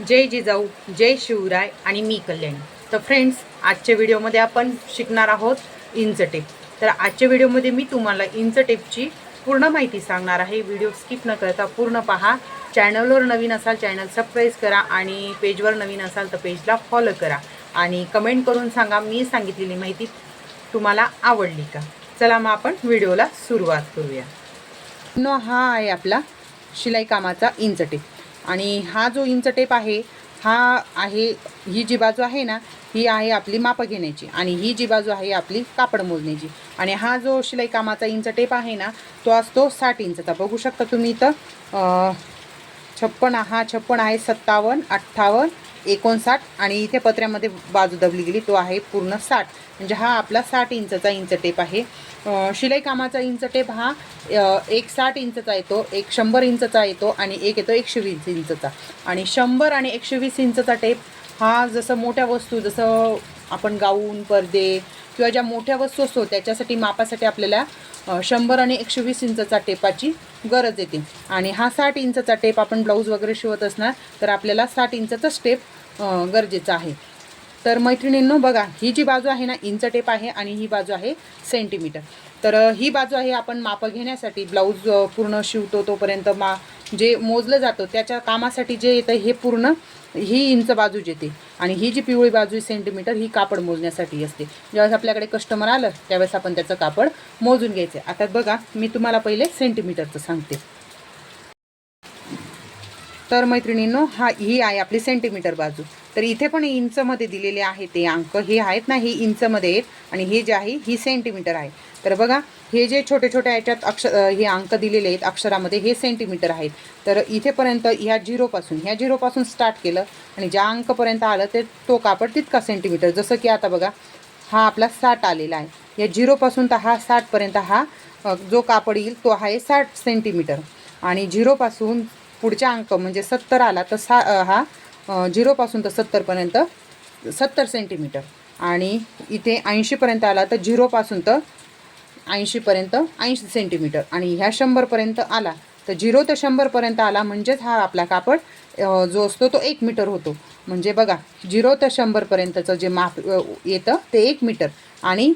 जय जिजाऊ जय शिवराय आणि मी कल्याणी. तर फ्रेंड्स आजच्या व्हिडिओमध्ये आपण शिकणार आहोत इंच टेप. तर आजच्या व्हिडिओमध्ये मी तुम्हाला इंच टेपची पूर्ण माहिती सांगणार आहे. व्हिडिओ स्किप न करता पूर्ण पहा. चॅनलवर नवीन असाल चॅनल सबस्क्राईब करा आणि पेजवर नवीन असाल तर पेजला फॉलो करा. आणि कमेंट करून सांगा मी सांगितलेली माहिती तुम्हाला आवडली का? चला मग आपण व्हिडिओला सुरुवात करूया. नो हा आहे आपला शिलाई कामाचा इंच टेप. आणि हा जो इंच टेप आहे हा आहे ही जी बाजू आहे ना ही आहे आपली मापं घेण्याची आणि ही जी बाजू आहे आपली कापड मोजण्याची. आणि हा जो शिलाई कामाचा इंच टेप आहे ना तो असतो साठ इंचचा बघू शकता तुम्ही इथं छप्पन हा छप्पन आहे सत्तावन्न अठ्ठावन्न एकोणसाठ आणि इथे पत्र्यामध्ये बाजू दबली गेली तो आहे पूर्ण साठ. म्हणजे हा आपला साठ इंचचा इंच टेप आहे. शिलाई कामाचा इंच टेप हा एक साठ इंचचा येतो एक शंभर इंचचा येतो आणि एक येतो एकशे वीस इंचचा. आणि शंभर आणि एकशे वीस इंचचा टेप हा जसं मोठ्या वस्तू जसं आपण गाऊन पडदे किंवा ज्या मोठ्या वस्तू असतो त्याच्यासाठी मापासाठी आपल्याला शंभर आणि एकशे वीस इंचचा टेपाची गरज येते. आणि हा साठ इंचचा टेप आपण ब्लाऊज वगैरे शिवत असणार तर आपल्याला साठ इंचचाच टेप गरजेचा आहे. तर मैत्रिणींनो बघा ही जी बाजू आहे ना इंच टेप आहे आणि ही बाजू आहे सेंटीमीटर. तर ही बाजू आहे आपण मापं घेण्यासाठी. ब्लाऊज पूर्ण शिवतो तोपर्यंत मा जे मोजलं जातं त्याच्या कामासाठी जे येतं हे पूर्ण ही इंच बाजू येते आणि ही जी पिवळी बाजू आहे सेंटीमीटर ही कापड मोजण्यासाठी असते. ज्यावेळेस आपल्याकडे कस्टमर आलं त्यावेळेस आपण त्याचं कापड मोजून घ्यायचं. आता बघा मी तुम्हाला पहिले सेंटीमीटरचं सांगते. तर मैत्रिणींनो हा ही आहे आपली सेंटीमीटर बाजू. तर इथे पण इंचमध्ये दिलेले आहे ते अंक. हे आहेत ना ही इंचमध्ये आहेत आणि हे जे आहे ही सेंटीमीटर आहे. तर बघा हे जे छोटे छोटे याच्यात अक्ष हे अंक दिलेले आहेत अक्षरामध्ये हे सेंटीमीटर आहेत. तर इथेपर्यंत ह्या झिरोपासून ह्या झिरोपासून स्टार्ट केलं आणि ज्या अंकपर्यंत आलं ते तो कापड तितका सेंटीमीटर जसं की आता बघा हा आपला साठ आलेला आहे. या झिरोपासून तर हा साठपर्यंत हा जो कापड येईल तो आहे साठ सेंटीमीटर आणि झिरोपासून पुढच्या अंक म्हणजे सत्तर आला तर सा हा झिरोपासून तर सत्तरपर्यंत सत्तर सेंटीमीटर. आणि इथे ऐंशीपर्यंत आला तर झिरोपासून तर ऐंशीपर्यंत ऐंशी सेंटीमीटर. आणि ह्या शंभरपर्यंत आला तर झिरो ते शंभरपर्यंत आला म्हणजेच हा आपला कापड जो असतो तो एक मीटर होतो. म्हणजे बघा झिरो तर शंभरपर्यंतचं जे माप येतं ते एक मीटर. आणि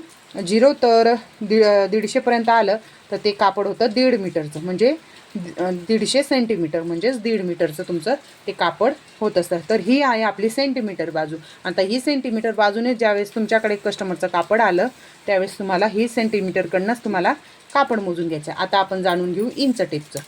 झिरो तर दीड दीडशेपर्यंत आलं तर ते कापड होतं दीड मीटरचं. म्हणजे दीडशे सेंटीमीटर म्हणजेच दीड मीटरचं तुमचं ते कापड होत असतं. तर ही आहे आपली सेंटीमीटर बाजू. आता ही सेंटीमीटर बाजूने ज्यावेळेस तुमच्याकडे कस्टमरचं कापड आलं त्यावेळेस तुम्हाला ही सेंटीमीटरकडनंच तुम्हाला कापड मोजून घ्यायचं आता आपण जाणून घेऊ इंच टेपचं.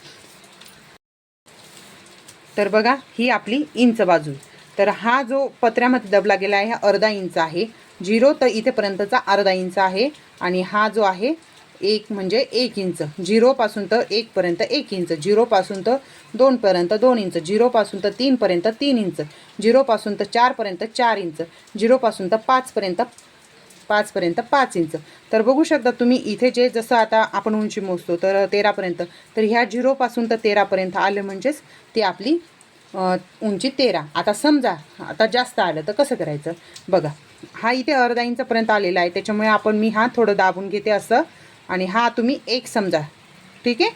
तर बघा ही आपली इंच बाजू. तर हा जो पत्र्यामध्ये दबला गेला आहे हा अर्धा इंच आहे. झिरो तर इथेपर्यंतचा अर्धा इंच आहे आणि हा जो आहे एक म्हणजे एक इंच. झिरोपासून तर एकपर्यंत एक इंच. झिरोपासून तर दोनपर्यंत दोन इंच. झिरोपासून तर तीनपर्यंत तीन इंच. झिरोपासून तर चारपर्यंत चार इंच. झिरोपासून तर पाचपर्यंत पाचपर्यंत पाच इंच. तर बघू शकता तुम्ही इथे जे जसं आता आपण उंची मोजतो तर तेरापर्यंत तर ह्या झिरोपासून तर तेरापर्यंत आलं म्हणजेच ती आपली उंची तेरा. आता समजा आता जास्त आलं तर कसं करायचं? बघा हा इथे अर्धा इंचपर्यंत आलेला आहे. त्याच्यामुळे आपण मी हा थोडं दाबून घेते असं. आणि हा तुम्ही एक समजा. ठीक आहे?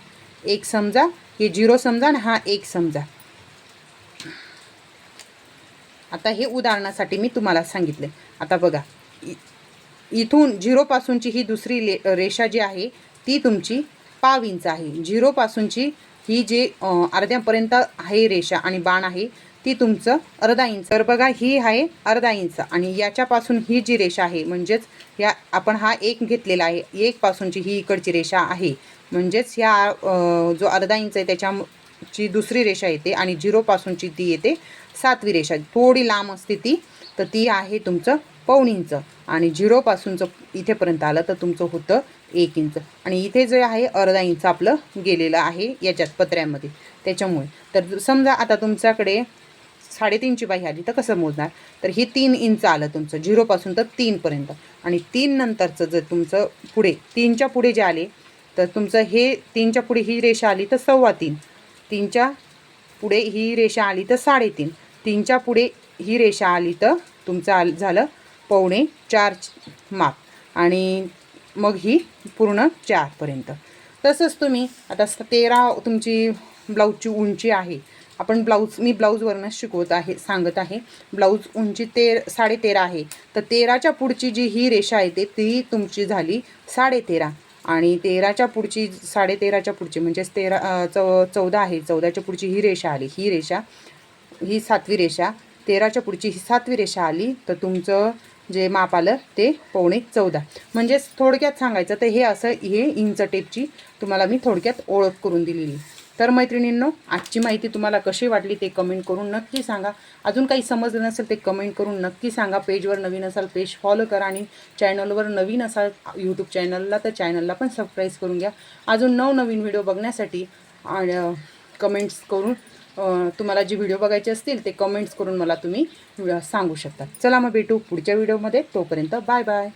एक समजा. हे झिरो समजा आणि हा एक समजा. आता हे उदाहरणासाठी मी तुम्हाला सांगितले. आता बघा. इथून झिरोपासूनची ही दुसरी ले रेषा जी आहे ती तुमची पाव इंच आहे. झिरोपासूनची ही जे अर्ध्यापर्यंत आहे रेषा आणि बाण आहे ती तुमचं अर्धा इंच तर बघा ही आहे अर्धा इंच आणि याच्यापासून ही जी रेषा आहे म्हणजेच या आपण हा एक घेतलेला आहे. एक पासूनची ही इकडची रेषा आहे. म्हणजेच ह्या जो अर्धा इंच आहे त्याच्याची दुसरी रेषा येते आणि झिरोपासूनची ती येते सातवी रेषा. थोडी लांब असते ती तर ती आहे तुमचं पाऊण इंच. आणि झिरोपासूनचं इथेपर्यंत आलं तर तुमचं होतं एक इंच. आणि इथे जे आहे अर्धा इंच आपलं गेलेलं आहे याच्यात पत्र्यामध्ये. त्याच्यामुळे तर समजा आता तुमच्याकडे साडेतीनची बाई आली तर कसं मोजणार? तर ही तीन इंच आलं तुमचं झिरोपासून तर तीनपर्यंत आणि तीन नंतरचं जर तुमचं पुढे तीनच्या पुढे जे आले तर तुमचं हे तीनच्या पुढे ही रेषा आली तर सव्वा तीन. तीनच्या पुढे ही रेषा आली तर साडेतीन. तीनच्या पुढे ही रेषा आली तर तुमचं आल झालं पावणे चार माप. आणि मग ही पूर्ण चारपर्यंत तसंच तुम्ही आता स- तेरा तुमची ब्लाऊजची उंची आहे आपण ब्लाऊज मी ब्लाऊजवरनं शिकवत आहे सांगत आहे. ब्लाऊज उंची ते साडे तेरा आहे. तर तेराच्या पुढची जी ही रेषा येते ती तुमची झाली साडेतेरा. आणि तेराच्या पुढची साडेतेराच्या पुढची म्हणजेच तेरा चौ चौदा आहे. चौदाच्या पुढची ही रेषा आली. ही रेषा ही सातवी रेषा. तेराच्या पुढची ही सातवी रेषा आली तर तुमचं जे माप आलं ते पावणे चौदा. म्हणजेच थोडक्यात सांगायचं तर हे असं हे इंच टेपची तुम्हाला मी थोडक्यात ओळख करून दिलेली. तर मैत्रिणींनो आजची माहिती तुम्हाला कशी वाटली ते कमेंट करून नक्की सांगा. अजून काही समजलं नसेल ते कमेंट करून नक्की सांगा. पेजवर नवीन असाल पेज फॉलो करा आणि चॅनलवर नवीन असाल यूट्यूब चॅनलला तर चॅनलला पण सबस्क्राईब करून घ्या. अजून नवनवीन व्हिडिओ बघण्यासाठी आणि कमेंट्स करून तुम्हाला जे व्हिडिओ बघायचे असतील ते कमेंट्स करून मला तुम्ही सांगू शकता. चला मग भेटू पुढच्या व्हिडिओमध्ये तोपर्यंत बाय बाय